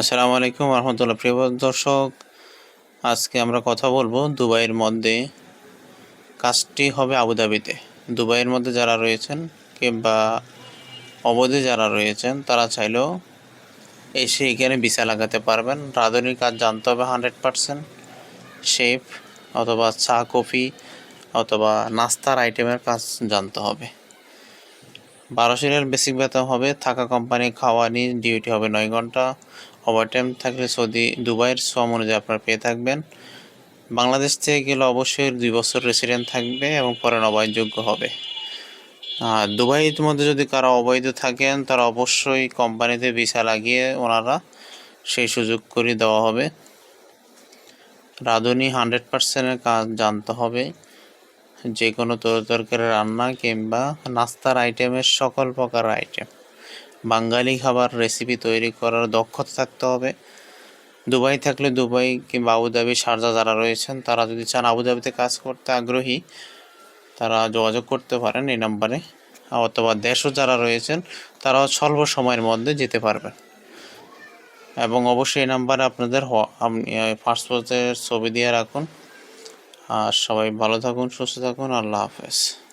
আসসালামু আলাইকুম রহমতুল্লাহ। প্রিয় দর্শক, আজকে আমরা কথা বলব দুবাইয়ের মধ্যে কাজটি হবে আবুধাবিতে। দুবাইয়ের মধ্যে যারা রয়েছেন কিংবা অবধি যারা রয়েছেন, তারা চাইলেও এসে এখানে ভিসা লাগাতে পারবেন। রাঁধুনির কাজ জানতে হবে হান্ড্রেড পারসেন্ট। শেফ অথবা চা, কফি অথবা নাস্তার আইটেমের কাজ জানতে হবে। বারোশো রিয়াল বেসিক বেতন হবে, থাকা কোম্পানি খাওয়া নিয়ে ডিউটি হবে নয় ঘণ্টা। ওভারটাইম থাকলে সৌদি, দুবাইয়ের শ্রম অনুযায়ী আপনারা পেয়ে থাকবেন। বাংলাদেশ থেকে গেলে অবশ্যই দুই বছর রেসিডেন্ট থাকবে এবং পরে নবায়নযোগ্য হবে। আর দুবাইয়ের মধ্যে যদি কারও অবৈধ থাকেন, তারা অবশ্যই কোম্পানিতে ভিসা লাগিয়ে ওনারা সেই সুযোগ করে দেওয়া হবে। রাঁধুনি হান্ড্রেড পার্সেন্টের কাজ জানতে হবে। যে কোনো তরকারি রান্না কিংবা নাস্তার আইটেমের সকল প্রকার আইটেম বাঙালি খাবার রেসিপি তৈরি করার দক্ষতা থাকতে হবে। দুবাই থাকলে দুবাই কিংবা আবুধাবি শারজা যারা রয়েছেন, তারা যদি চান আবুধাবিতে কাজ করতে আগ্রহী, তারা যোগাযোগ করতে পারেন এই নাম্বারে। অথবা দেশও যারা রয়েছেন, তারাও স্বল্প সময়ের মধ্যে যেতে পারবেন। এবং অবশ্যই এই নাম্বারে আপনাদের আপনি পাসপোর্টের ছবি দিয়ে রাখুন। আর সবাই ভালো থাকুন, সুস্থ থাকুন। আল্লাহ হাফেজ।